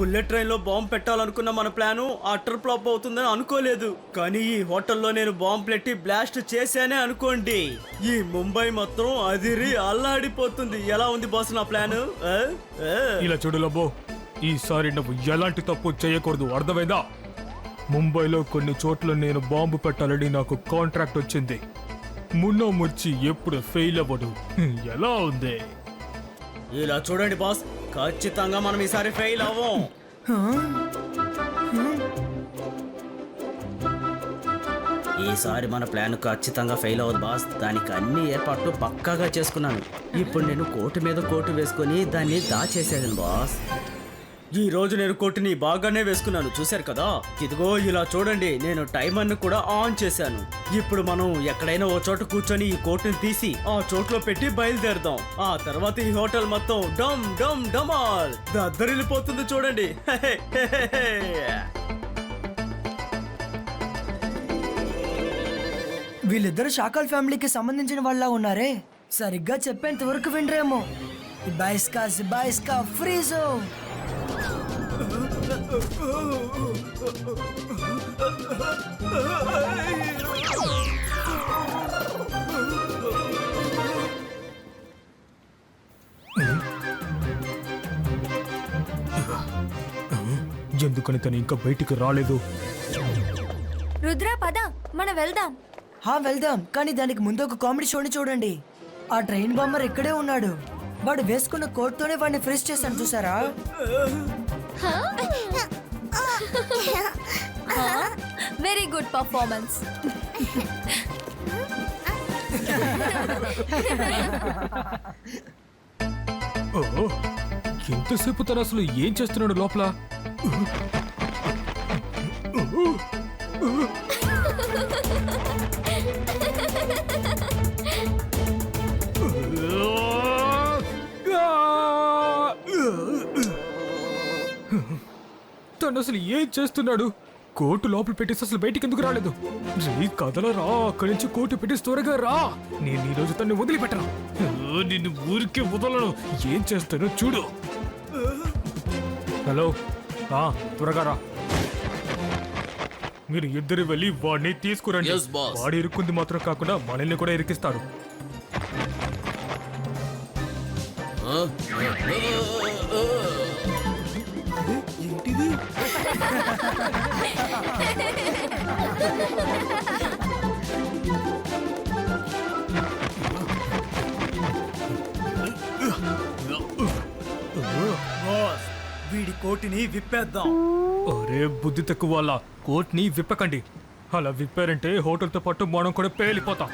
Bullet ట్రైన్లో bomb పెట్టాలనుకున్న మన ప్లాను అటర్ ఫ్లాప్ అవుతుందని అనుకోలేదు. కానీ ఈ హోటల్లో నేను బాంబు పెట్టి బ్లాస్ట్ చేశానే అనుకోండి. ఈ ముంబై మొత్తం అదిరి అల్లాడిపోతుంది. ఎలా ఉంది బాస్ నా ప్లాను? ఇలా చూడు లబ్బో ఈసారి నువ్వు ఎలాంటి తప్పు చేయకూడదు అర్థమైందా? ముంబైలో కొన్ని చోట్ల నేను బాంబు పెట్టాలని నాకు కాంట్రాక్ట్ వచ్చింది. మున్నో ముచ్చి ఎప్పుడు ఫెయిల్ అవ్వడు ఎలా ఉంది? ఇలా చూడండి బాస్ ఖచ్చితంగా మనం ఈసారి ఫెయిల్ అవ్వం. ఈసారి మన ప్లాన్ ఖచ్చితంగా ఫెయిల్ అవ్వదు బాస్. దానికి అన్ని ఏర్పాట్లు పక్కాగా చేసుకున్నాను. ఇప్పుడు నేను కోటు మీద కోటు వేసుకొని దాన్ని దాచేసాను బాస్. ఈ రోజు నేను కోటుని బాగానే వేసుకున్నాను చూశారు కదా? ఇదిగో ఇలా చూడండి నేను టైమర్ని కూడా ఆన్ చేశాను. ఇప్పుడు మనం ఎక్కడైనా ఓ చోట కూర్చొని ఈ కోటుని తీసి ఆ చోట్లో పెట్టి బయలుదేరదాం. ఆ తర్వాత ఈ హోటల్ మొత్తం డమ్ డమ్ డమాల్. దద్దరిల్లిపోతుంది చూడండి. వీళ్ళిద్దరు షాకల్ ఫ్యామిలీకి సంబంధించిన వాళ్ళ ఉన్నారే? సరిగ్గా చెప్పేంత వరకు వినరేమో. బైస్కా సిబాయిస్కా ఫ్రీజో ఎందుకని తను ఇంకా బయటికి రాలేదు? రుద్ర పద మనం వెళ్దాం. హా వెళ్దాం కానీ దానికి ముందు ఒక కామెడీ షోని చూడండి. ఆ ట్రైన్ బొమ్మర్ ఇక్కడే ఉన్నాడు. వాడు వేసుకున్న కోట్ తోనే వాడిని ఫ్రీజ్ చేశాను చూసారా? వెరీ గుడ్ పర్ఫార్మెన్స్ ఓ ఎంతసేపు తను అసలు ఏం చేస్తున్నాడు లోపల? అసలు ఏం చేస్తున్నాడు? కోటు లోపల పెట్టేసి అసలు బయటికి ఎందుకు రాలేదు? రీ కథలో రా అక్కడి నుంచి కోటు పెట్టేసి త్వరగా రా. నేను ఈ రోజు తన్ని వదిలిపెట్టను. నిన్ను ఊరికే వదలను. ఏం చేస్తానో చూడు. హలో త్వరగా రా. మీరు ఇద్దరు వెళ్ళి వాడిని తీసుకురండి. వాడి ఇరుక్కుంది మాత్రం కాకుండా మనల్ని కూడా ఇరికిస్తాడు బాస్ వీడి కోటిని విప్పేద్దాం. అరే బుద్ధి తక్కువ వాళ్ళ కోట్ని విప్పకండి. అలా విప్పారంటే హోటల్తో పాటు మనం కూడా పేలిపోతాం.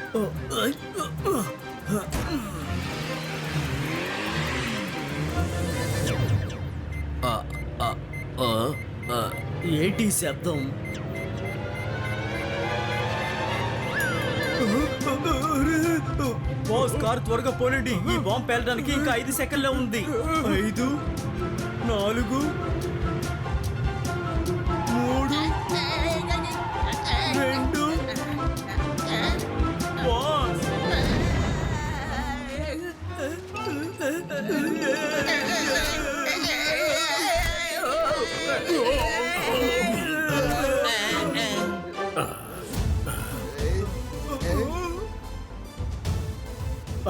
ఏంటి శబ్దం? బాస్ కార్ త్వరగా పోనండి. ఈ బాంబు పేలడానికి ఇంకా ఐదు సెకండ్లే ఉంది. ఐదు నాలుగు మూడు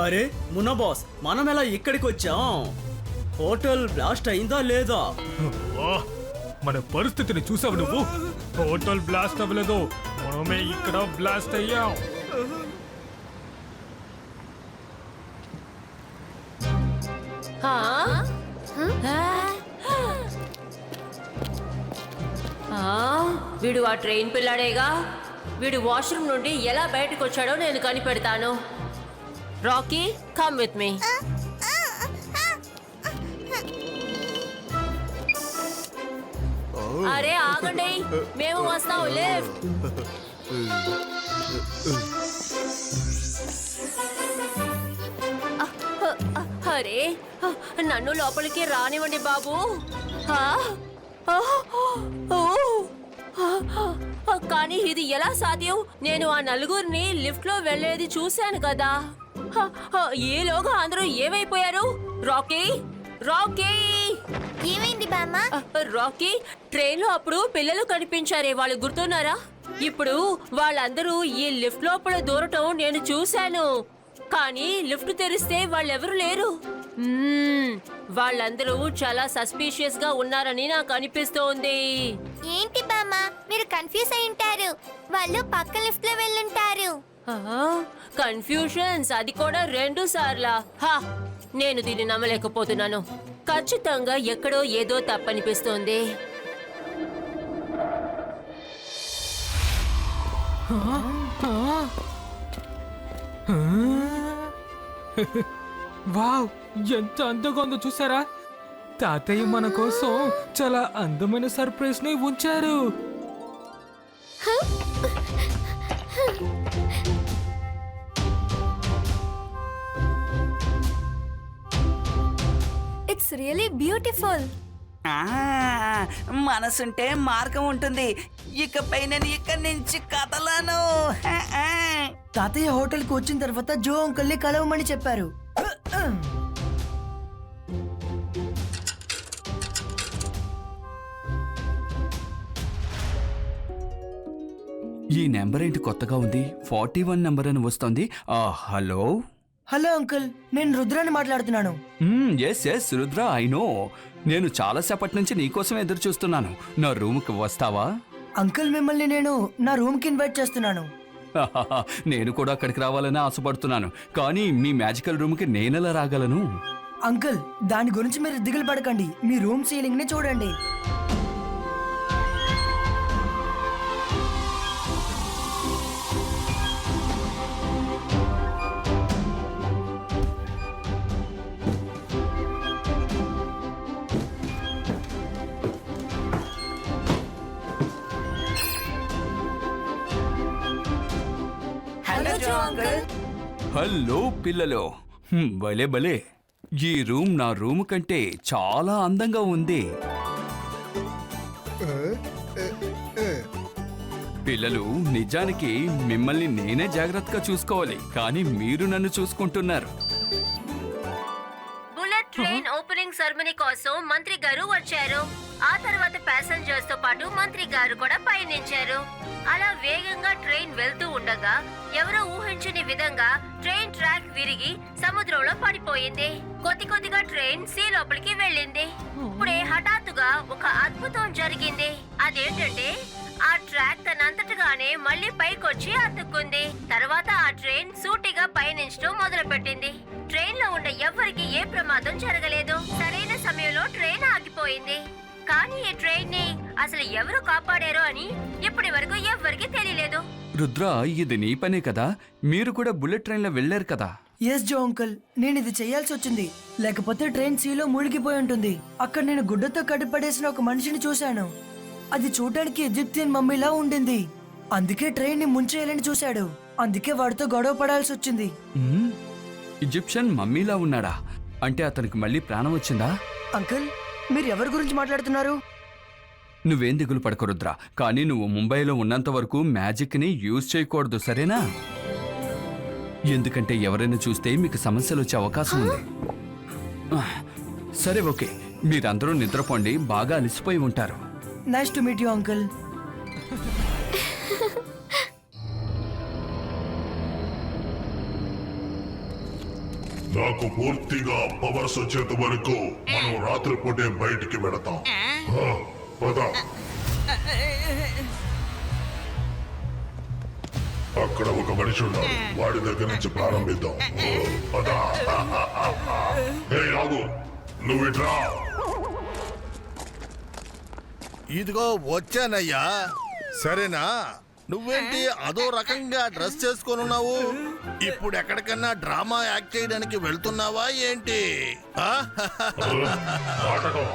అరే మున్న బాస్ మనం ఎలా ఇక్కడికి వచ్చాం? హోటల్ బ్లాస్ట్ అయిందా లేదా? మన పరిస్థితిని చూసావు నువ్వు? హోటల్ బ్లాస్ట్ అవ్వలేదు. మనమే ఇక్కడ బ్లాస్ట్ అయ్యాం. వీడు ఆ ట్రైన్ పిల్లాడేగా? వీడు వాష్రూమ్ నుండి ఎలా బయటకు వచ్చాడో నేను కనిపెడతాను. రాకీ కమ్ విత్ మీ అరే ఆగండి. మేము వస్తాం లిఫ్ట్. అరే నన్ను లోపలికి రానివ్వండి బాబు. కానీ ఇది ఎలా సాధ్యం? నేను ఆ నలుగురిని లిఫ్ట్లో వెళ్ళేది చూశాను కదా. ఈలోగా అందరూ ఏమైపోయారు? రాకీ? రాకీ? ఏమైంది బామ్మ? రాకీ ట్రైన్లో అప్పుడు పిల్లలు కనిపించారే. వాళ్ళు గుర్తున్నారా? ఇప్పుడు వాళ్ళందరూ ఈ లిఫ్ట్ లోపల దూరటం నేను చూశాను. కానీ లిఫ్ట్ తెరిస్తే వాళ్ళెవరు లేరు. వాళ్ళందరూ చాలా సస్పీషియస్గా ఉన్నారని నాకు అనిపిస్తోంది. ఏంటి బామ్మ? మీరు కన్ఫ్యూజ్ అయి ఉంటారు. వాళ్ళు పక్క లిఫ్ట్లో వెళ్ళుంటారు. కన్ఫ్యూషన్స్ అది కూడా రెండు సార్లా. హా నేను దీన్ని నమ్మలేకపోతున్నాను. ఖచ్చితంగా ఎక్కడో ఏదో తప్పనిపిస్తోంది. వావ్ ఎంత అందంగా ఉందో చూసారా? తాతయ్య మన కోసం చాలా అందమైన సర్ప్రైజ్ని ఉంచారు ఇట్స్ రియలీ బ్యూటిఫుల్. ఆ, మనసుంటే మార్గం ఉంటుంది. ఇకపై నేను ఇక్కడి నుంచి కదలను. తాతయ్య హోటల్కి వచ్చిన తర్వాత జో అంకుల్ని కలవమని చెప్పారు. ఈ నెంబర్ ఏంటి కొత్తగా ఉంది? ఫార్టీ వన్ నెంబర్ అని వస్తుంది. హలో? హలో అంకుల్ నేను రుద్రాని మాట్లాడుతున్నాను. Yes yes Rudra I know నేను చాలాసేపటి నుంచి నీకోసం ఎదురు చూస్తున్నాను. నా రూమ్కి వస్తావా? అంకుల్ మిమ్మల్ని నేను నా రూమ్కి ఇన్వైట్ చేస్తున్నాను. నేను కూడా అక్కడికి రావాలని ఆశపడుతున్నాను. కానీ మీ మ్యాజికల్ రూమ్కి నేనెలా రాగలను? అంకుల్ దాని గురించి మీరు దిగులు పడకండి. మీ రూమ్ సీలింగ్ని చూడండి. అంకుల్ హలో పిల్లలు. హ్మ్, భలే భలే. ఈ రూమ్ నా రూమ్ కంటే చాలా అందంగా ఉంది. పిల్లలు నిజానికి మిమ్మల్ని నేనే జాగ్రత్తగా చూసుకోవాలి కానీ మీరు నన్ను చూసుకుంటున్నారు. బుల్లెట్ ట్రైన్ ఓపెనింగ్ సెరమనీ కోసం మంత్రి గారు వచ్చారు. ఆ తర్వాత ప్యాసెంజర్స్తో పాటు మంత్రి గారు కూడా పయనించారు. అలా వేగంగా ట్రైన్ వెళ్తూ ఉండగా ఎవరో ఊహించని విధంగా ట్రైన్ ట్రాక్ విరిగి సముద్రంలో పడిపోయింది. కొద్ది కొద్దిగా ట్రైన్ సీ లోపలికి వెళ్ళింది. ఇప్పుడే హఠాత్తుగా ఒక అద్భుతం జరిగింది. అదేంటంటే ఆ ట్రాక్ తనంతటగానే మళ్ళీ పైకొచ్చి అతుక్కుంది. తర్వాత ఆ ట్రైన్ సూటిగా పయనించడం మొదలుపెట్టింది. ట్రైన్లో ఉన్న ఎవ్వరికి ఏ ప్రమాదం జరగలేదు. సరైన సమయంలో ట్రైన్ ఆగిపోయింది. కానీ ఈ ట్రైన్ని అసలు ఎవరు కాపాడారో అని ఇప్పటి వరకు ఎవ్వరికి తెలియలేదు. రుద్ర ఇది నీ పనే కదా? మీరు కూడా బుల్లెట్ ట్రైన్లో వెళ్ళారు కదా? ఎస్ జో అంకుల్ నేను ఇది చేయాల్సి వచ్చింది. లేకపోతే ట్రైన్ సీలో మునిగిపోయి ఉంటుంది. అక్కడ నేను గుడ్డతో కట్టిపడేసిన ఒక మనిషిని చూశాను. అది చూడడానికి ఎజిప్తియన్ మమ్మీలా ఉండింది. అందుకే ట్రైన్ని ముంచేయాలని చూశాడు. అందుకే వాడితో గొడవ పడాల్సి వచ్చింది. మ్మ్. ఈజిప్షియన్ మమ్మీలా ఉన్నాడా? అంటే అతనికి మళ్ళీ ప్రాణం వచ్చిందా? అంకుల్ మీరు ఎవరి గురించి మాట్లాడుతున్నారు? నువ్వేం దిగులు పడకు రుద్ర. కానీ నువ్వు ముంబైలో ఉన్నంత వరకు మ్యాజిక్ని యూజ్ చేయకూడదు సరేనా? ఎందుకంటే ఎవరైనా చూస్తే మీకు సమస్యలు వచ్చే అవకాశం ఉంది. సరే ఓకే. మీరందరూ నిద్రపోండి బాగా అలసిపోయి ఉంటారు. Nice to meet you uncle నాకు పూర్తిగా పవర్స్ వచ్చేంత వరకు మనం రాత్రిపూటే బయటికి వెడతాం ఆ, పద. అక్కడ ఒక మనిషి ఉన్నాడు. వాడి దగ్గర నుంచి ప్రారంభిద్దాం. ఓ, పద. హే రాగు నువ్వు ఇట్రా ఇదిగో వచ్చానయ్యా. సరేనా? నువ్వేంటి అదో రకంగా డ్రెస్ చేసుకొని ఉన్నావు ఇప్పుడు ఎక్కడికన్నా డ్రామా యాక్ట్ చేయడానికి వెళ్తున్నావా ఏంటి ఆ? నాటకం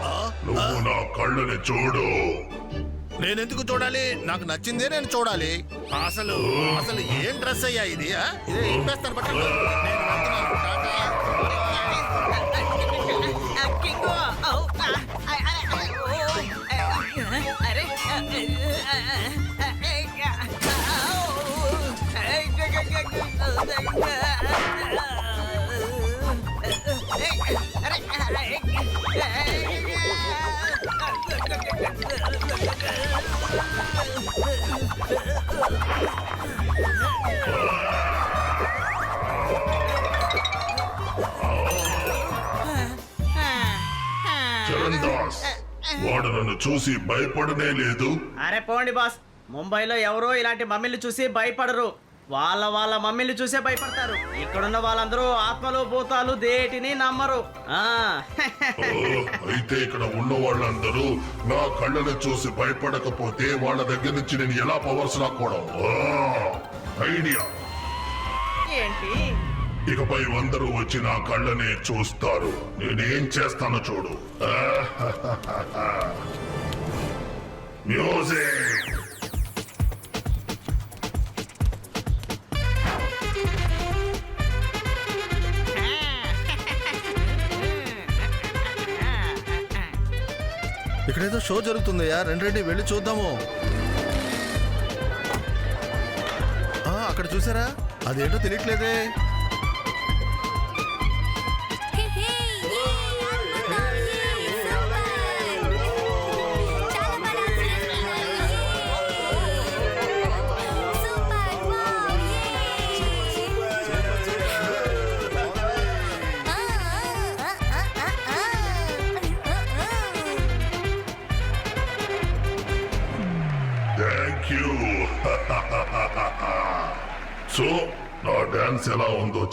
నువ్వు నా కళ్ళని చూడు నేనెందుకు చూడాలి నాకు నచ్చిందే నేను చూడాలి అసలు అసలు ఏం డ్రెస్ అయ్యా ఇది? ఇదే అరే చరణ్ దాస్ వాడు నన్ను చూసి భయపడనే లేదు. అరే పోండి బాస్ ముంబైలో ఎవరో ఇలాంటి మమ్మీలు చూసి భయపడరు. వాళ్ళ వాళ్ళ మమ్మీలు చూసే భయపడతారు. ఇక్కడున్న వాళ్ళందరూ ఆత్మలు భూతాలు దేటిని నమ్మరు. ఆ. అయితే ఇక్కడ ఉన్న వాళ్ళందరూ నా కళ్ళని చూసి భయపడకపోతే వాళ్ళ దగ్గర నుంచి నేను ఎలా పవర్స్ ఆ, ఐడియా. ఏంటి? ఇకపై అందరూ వచ్చి నా కళ్ళనే చూస్తారు. నేనేం చేస్తానో చూడు. మ్యూజిక్. ఇక్కడేదో షో జరుగుతుందయ్యా. రెండు రెండు వెళ్ళి చూద్దాము. అక్కడ చూసారా? అదేంటో తెలియట్లేదే.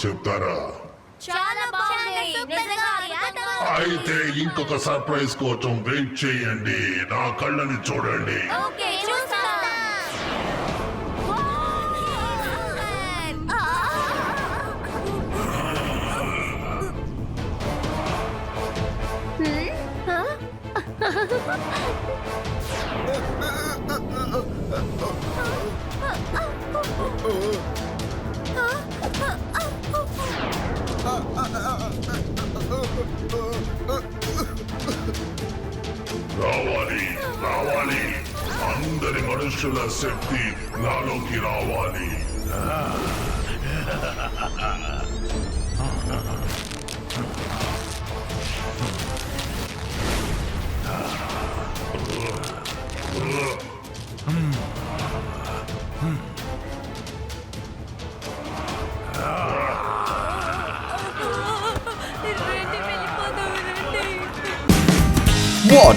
చెప్తారా. అయితే ఇంకొక సర్ప్రైజ్ కోసం వెయిట్ చేయండి. నా కళ్ళని చూడండి. मनुष्य शक्ति नालों की रावाली